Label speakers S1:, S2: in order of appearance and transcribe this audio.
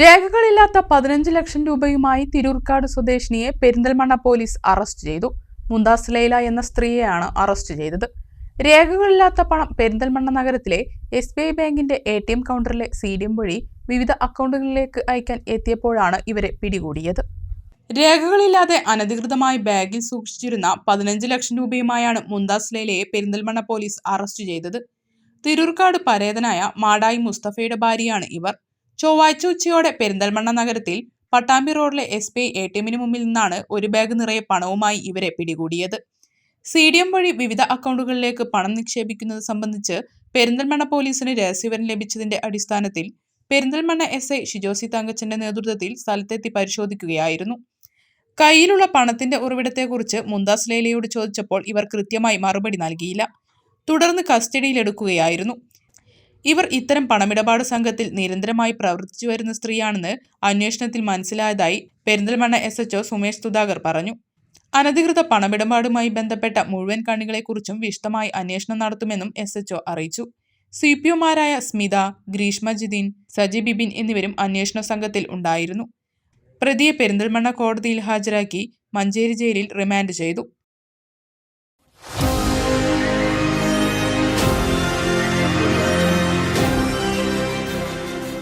S1: രേഖകളില്ലാത്ത പതിനഞ്ച് ലക്ഷം രൂപയുമായി തിരൂർക്കാട് സ്വദേശിനിയെ പെരിന്തൽമണ്ണ പോലീസ് അറസ്റ്റ് ചെയ്തു. മുന്താസ് ലൈല എന്ന സ്ത്രീയെയാണ് അറസ്റ്റ് ചെയ്തത്. രേഖകളില്ലാത്ത പണം പെരിന്തൽമണ്ണ നഗരത്തിലെ എസ് ബി ഐ ബാങ്കിന്റെ എ ടി എം കൗണ്ടറിലെ സി ഡി എം വഴി വിവിധ അക്കൗണ്ടുകളിലേക്ക് അയക്കാൻ എത്തിയപ്പോഴാണ് ഇവരെ പിടികൂടിയത്. രേഖകളില്ലാതെ അനധികൃതമായി ബാഗിൽ സൂക്ഷിച്ചിരുന്ന പതിനഞ്ച് ലക്ഷം രൂപയുമായാണ് മുന്താസ് ലൈലയെ പെരിന്തൽമണ്ണ പോലീസ് അറസ്റ്റ് ചെയ്തത്. തിരൂർക്കാട് പരേതനായ മാടായി മുസ്തഫയുടെ ഭാര്യയാണ് ഇവർ. ചൊവ്വാഴ്ച ഉച്ചയോടെ പെരിന്തൽമണ്ണ നഗരത്തിൽ പട്ടാമ്പി റോഡിലെ S B I A T എമ്മിന് മുമ്പിൽ നിന്നാണ് ഒരു ബാഗ് നിറയെ പണവുമായി ഇവരെ പിടികൂടിയത്. സി ഡി എം വഴി വിവിധ അക്കൗണ്ടുകളിലേക്ക് പണം നിക്ഷേപിക്കുന്നത് സംബന്ധിച്ച് പെരിന്തൽമണ്ണ പോലീസിന് രഹസ്യവിവരം ലഭിച്ചതിന്റെ അടിസ്ഥാനത്തിൽ പെരിന്തൽമണ്ണ എസ് ഐ ഷിജോസി തങ്കച്ചന്റെ നേതൃത്വത്തിൽ സ്ഥലത്തെത്തി പരിശോധിക്കുകയായിരുന്നു. കയ്യിലുള്ള പണത്തിന്റെ ഉറവിടത്തെക്കുറിച്ച് മുന്താസ് ലേലയോട് ചോദിച്ചപ്പോൾ ഇവർ കൃത്യമായി മറുപടി നൽകിയില്ല. തുടർന്ന് കസ്റ്റഡിയിലെടുക്കുകയായിരുന്നു. ഇവർ ഇത്തരം പണമിടപാട് സംഘത്തിൽ നിരന്തരമായി പ്രവർത്തിച്ചു വരുന്ന സ്ത്രീയാണെന്ന് അന്വേഷണത്തിൽ മനസ്സിലായതായി പെരിന്തൽമണ്ണ എസ് എച്ച്ഒ സുമേഷ് സുധാകർ പറഞ്ഞു. അനധികൃത പണമിടപാടുമായി ബന്ധപ്പെട്ട മുഴുവൻ കണികളെക്കുറിച്ചും വിശദമായി അന്വേഷണം നടത്തുമെന്നും എസ് എച്ച്ഒ അറിയിച്ചു. സി പി ഒമാരായ സ്മിത ഗ്രീഷ്മ ജിതിൻ സജി ബിബിൻ എന്നിവരും അന്വേഷണ സംഘത്തിൽ ഉണ്ടായിരുന്നു. പ്രതിയെ പെരിന്തൽമണ്ണ കോടതിയിൽ ഹാജരാക്കി മഞ്ചേരി ജയിലിൽ റിമാൻഡ് ചെയ്തു.